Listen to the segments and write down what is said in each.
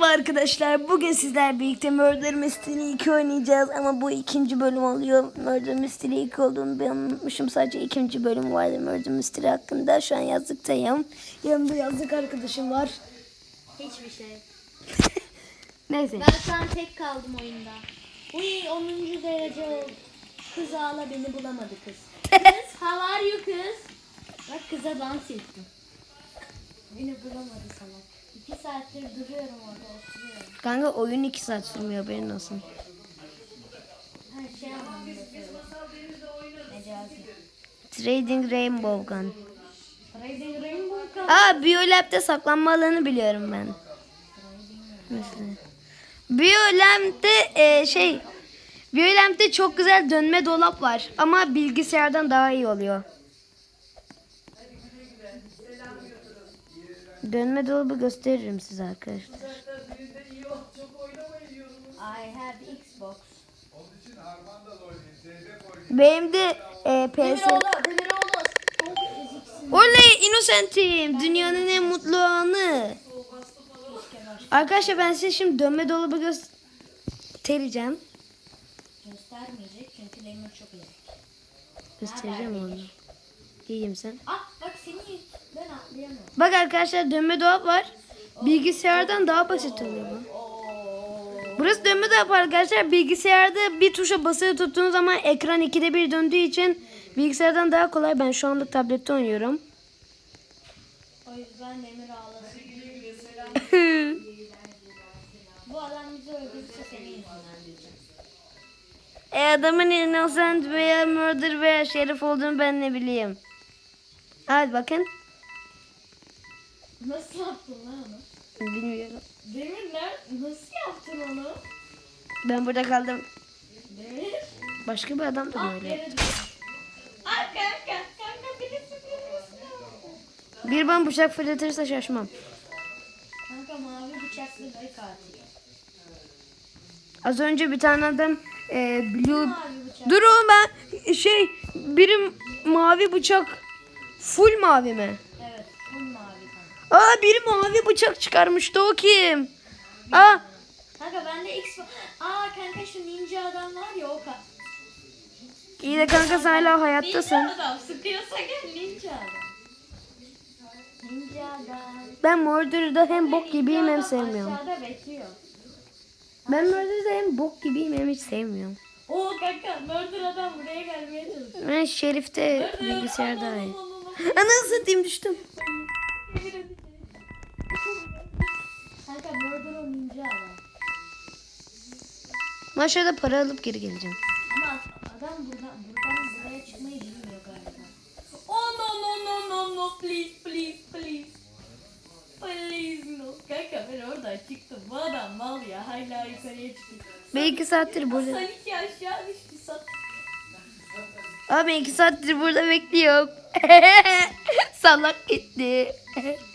Merhaba arkadaşlar. Bugün sizler birlikte Murder Mystery 2 oynayacağız ama bu ikinci bölüm oluyor. Murder Mystery 2 olduğunu ben unutmuşum. Sadece ikinci bölüm vardı Murder Mystery hakkında. Şu an yazlıktayım. Yanımda yazlık arkadaşım var. Hiçbir şey. Neyse. Ben şu an tek kaldım oyunda. Uy 10. derece oldu. Kız ağla beni bulamadı kız. Kız how are you kız? Bak kıza dans ettim. Beni bulamadı salak. İki saattir duruyorum orada oturuyorum. Kanka oyun 2 saat sürmüyor haberin olsun. Her şey. Trading Rainbow Gun. Raiding Rainbow Cup. Aa Biolab'de saklanma alanı biliyorum ben. Mesela. Biolab'de e, şey Biolab'de çok güzel dönme dolap var ama bilgisayardan daha iyi oluyor. Dönme dolabı gösteririm size arkadaşlar. I have Xbox. Benim de e, PS... Demiroğlu. Oley Innocent'im. Dünyanın en mutlu anı. Arkadaşlar ben size şimdi dönme dolabı göstereceğim. Göstermeyecek çünkü Lemur çok iyi. Göstereceğim onu. İyiyim sen. Ah bak seni. Bak arkadaşlar dönme dolap var. Bilgisayardan daha basit oluyor bu. Burası dönme dolap arkadaşlar. Bilgisayarda bir tuşa basılı tuttuğunuz zaman ekran ikide bir döndüğü için bilgisayardan daha kolay. Ben şu anda tablette oynuyorum. O yüzden Demir ağlasın. Bu adam bizi öldürürse diyeceğim. e adamın innocent veya murder veya şerif olduğunu ben ne bileyim. Hadi bakın. Nasıl yaptın lan onu? Bilmiyorum. Demir ne? Nasıl yaptın onu? Ben burada kaldım. Demir. Başka bir adam da Ah böyle. yere düştü. Ay kanka kanka birisi birisi. Bir bana bıçak fırlatırsa şaşmam. Kanka mavi bıçaklı bir katil. Az önce bir tane adam e, blue... Mavi bıçak. Dur oğlum ben şey birim mavi bıçak full mavi mi? Aa biri mavi bıçak çıkarmıştı o kim? Aa Kanka bende X var. Aa kanka şu ninja adam var ya o ka. iyi de kanka sen hala hayattasın. Ninja adam sıkıyorsa gel ninja adam. Ninja adam. Ben Murder'da hem bok gibiyim hem sevmiyorum. Aşağıda bekliyor. Ben Murder'da hem bok gibiyim hem hiç sevmiyorum. Oo kanka murder adam buraya gelmeye çalışıyor. Ben Şerif'te Murder, bilgisayar daha iyi. Allah Allah Allah. Anasını satayım düştüm. Kanka murder o ninja adam. Ben aşağıda para alıp geri geleceğim. Ama adam buradan, buradan buraya çıkmayı bilmiyor galiba. Oh no no no no no please please please. Please no. Kanka ben oradan çıktım. Bu adam mal ya. Hala yukarıya çıktı. Ben iki saattir burada. Sen iki aşağı düştü. Sat. Abi iki saattir burada bekliyorum. Salak gitti.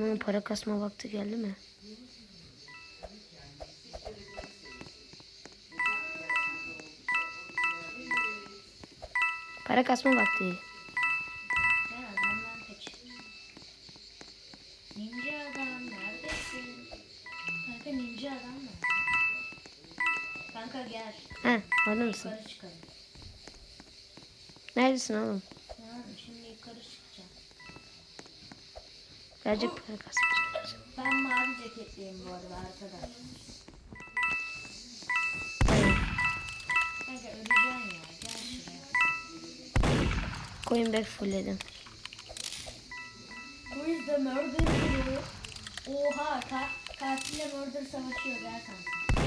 Aman para kasma vakti geldi mi? Para kasma vakti. Ninja adam neredesin? Kanka ninja adam mı? Kanka gel. He, orada mısın? Yukarı çıkalım. Neredesin oğlum? Tamam şimdi yukarı çıkacağım. Birazcık para kasma. Ben mavi ceketliyim bu arada arkadaşlar. Ya. Coin back fullledim. Bu yüzden murder geliyor. Oha ka katille murder savaşıyor gel kanka.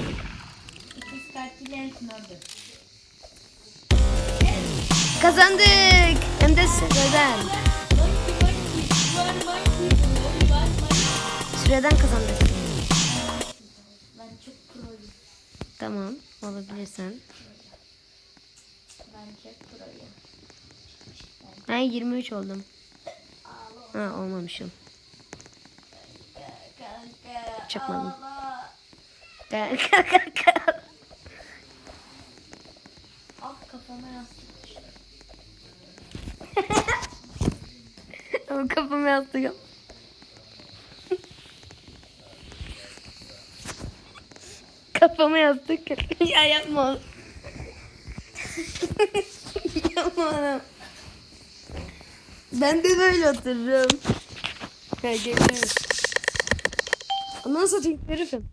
İkiz katil and murder. Kazandık. Hem de süreden. Süreden kazandık. Ben çok proyum. Tamam, olabilirsen. Ben çok proyum. Ben 23 oldum. Ha olmamışım. Çıkmadım. Gel gel gel gel. Ah kafama yastık. Ama kafamı yastık. Kafama yastık. ya yapma yapma oğlum. Ben de böyle otururum. Ha geliyorum. Aman satayım herifim.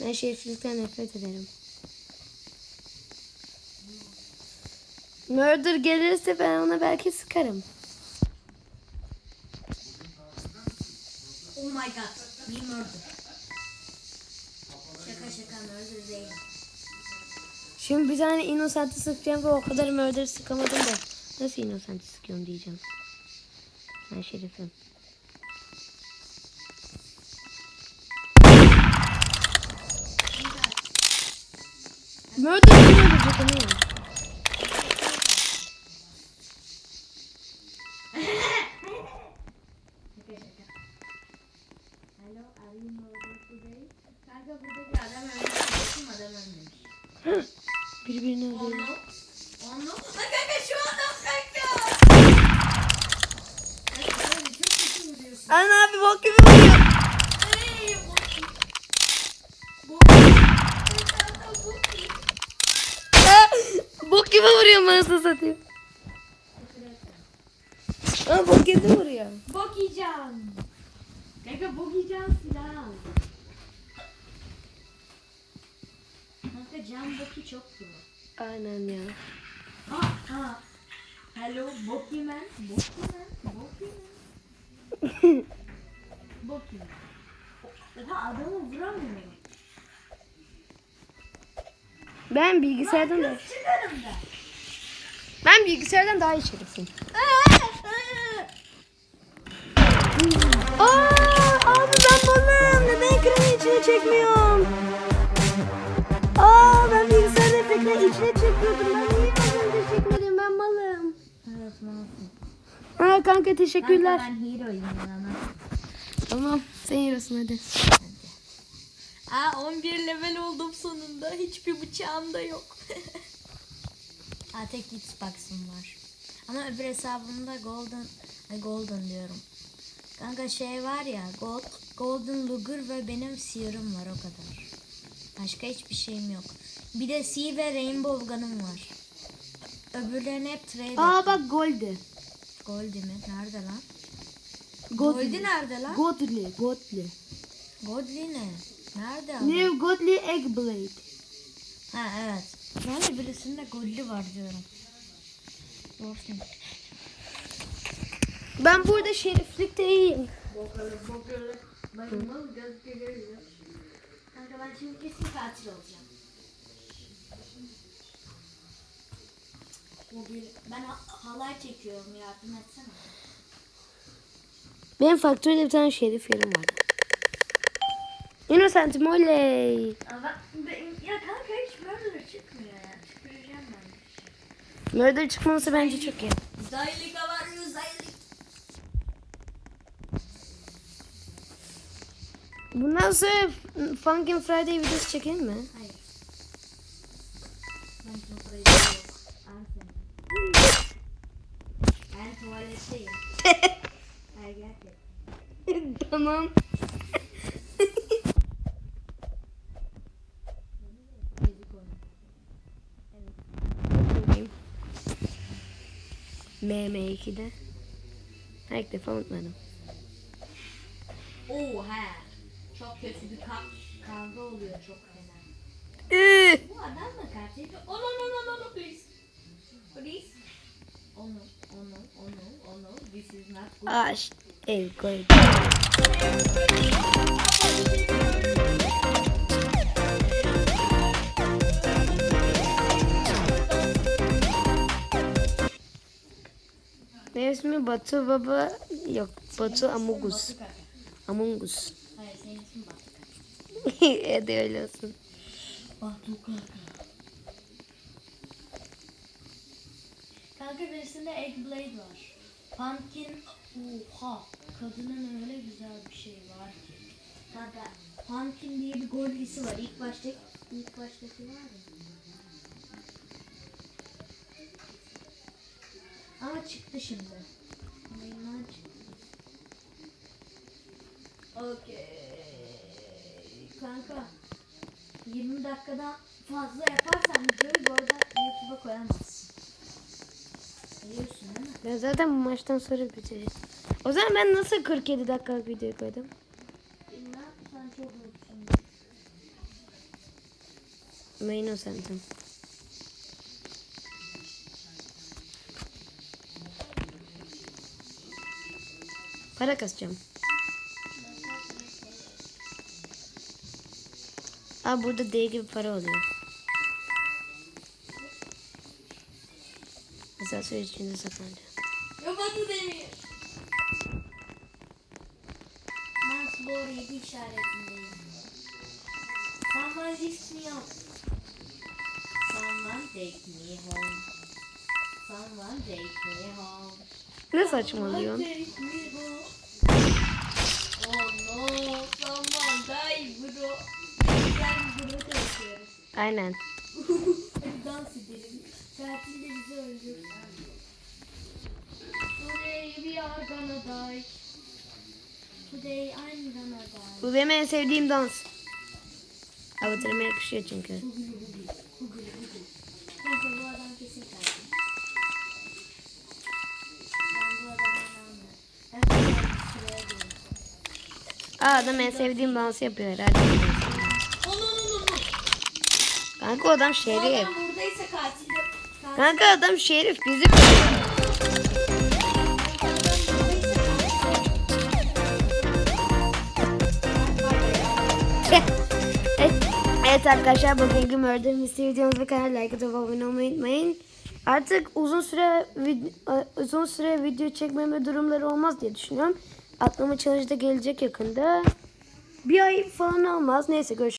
Ben şeriflikten nefret ederim. Murder gelirse ben ona belki sıkarım. Oh my god. Me murder. Şimdi bir tane Innocent'i sıkacağım ve o kadar murder sıkamadım da. Nasıl Innocent'i sıkıyorum diyeceğim. Ben şerifim. Murder kim öldürecek onu are you murder today? Kanka burada bir adam ölmüş. Kim adam ölmemiş? Birbirini öldürüyor. Lan kanka şu adam kanka. Ana abi bok gibi vuruyor. Bok gibi vuruyor nasıl satayım. Aa bok gibi vuruyor. Bokican. Kanka Bokican silah Kanka Can Boki çok zor. Aynen ya. Ha ha. Hello Bokiman. Bokiman. Bokiman. Bokiman. Oha adamı vuramıyor. Ben bilgisayardan da ben bilgisayardan daha iyi şerifim. Aa abi ben balım. Neden ekranın içine çekmiyorum? İçine çekiyordum. Ben niye önce çekmedim? Ben malım. Evet? Ha kanka teşekkürler. Kanka ben hero'yum. Tamam sen yiyorsun hadi. Aa 11 level oldum sonunda. Hiçbir bıçağım da yok. Aa tek Xbox'ım var. Ama öbür hesabımda golden ay golden diyorum. Kanka şey var ya gold, golden luger ve benim serum var o kadar. Başka hiçbir şeyim yok. Bir de sea ve rainbow gun'ım var. Öbürlerini hep trade Aa bak Goldie. Goldie mi? Nerede lan? Goldie. Goldie nerede lan? Godly. Godly. Goldie ne? Nerede ama? New Godly Egg Blade. Ha evet. Nerede birisinde Goldie var diyorum. Doğrusu. Ben burada şeriflikte iyiyim. Kanka ben şimdi kesin katil olacağım. Mobil. Ben ha- halay çekiyorum yardım etsene. Benim faktörde bir tane şerif yerim var. Innocent'im oley. Ama ben, ya kanka hiç murder çıkmıyor ya. Çıkaracağım ben. Murder çıkması bence çok iyi. Zaylika var ya zaylik. Bundan sonra Funkin Friday videosu çekelim mi? Hayır. Ben tuvaletteyim. Tamam. Müzik oyunu. MM2'de. Her ilk defa unutmadım. Oha. Kötü bir ka kavga oluyor çok fena. Üh! Bu adam mı katil? Oh no no no no no please. Please. Oh no oh no oh no oh no this is not good. Aş. El koy. Benim ismim Batu Baba. Yok Batu Amugus. Amungus. Hadi öyle olsun. Batu kaka. Kanka birisinde Eggblade var. Pumpkin oha kadının öyle güzel bir şey var ki. Kanka Pumpkin diye bir gollisi var. İlk başta ilk baştaki var ya. Ama çıktı şimdi. Oyundan çıktı. Okey. Kanka 20 dakikadan fazla yaparsan videoyu bu arada YouTube'a koyamazsın. Biliyorsun değil mi? Ben zaten bu maçtan sonra bitireceğim. O zaman ben nasıl 47 dakikalık video koydum? Bilmem sen çok mutlusun. O sandım. Para kasacağım. Aa burada D gibi para oluyor. Mesela süre içinde saklanacağım. Yapamadı demir. Ben Slow 7 işaretindeyim. Lift me up. Someone take me home. Someone take me home. Ne saçmalıyorsun? Bunu çalışıyoruz. Aynen. Hadi dans edelim. Tatil de bizi öldür. Today we are gonna die. Bu benim en sevdiğim dans. Avatarıma yakışıyor çünkü. Aa adam en sevdiğim dansı yapıyor herhalde. Kanka adam şerif. buradaysa katil de. Kanka adam şerif bizi evet, evet arkadaşlar bugünkü Murder Mystery videomuz ve kanala like atıp abone olmayı unutmayın. Artık uzun süre vid- uzun süre video çekmeme durumları olmaz diye düşünüyorum. Atlama challenge da gelecek yakında. Bir ay falan olmaz. Neyse görüşürüz.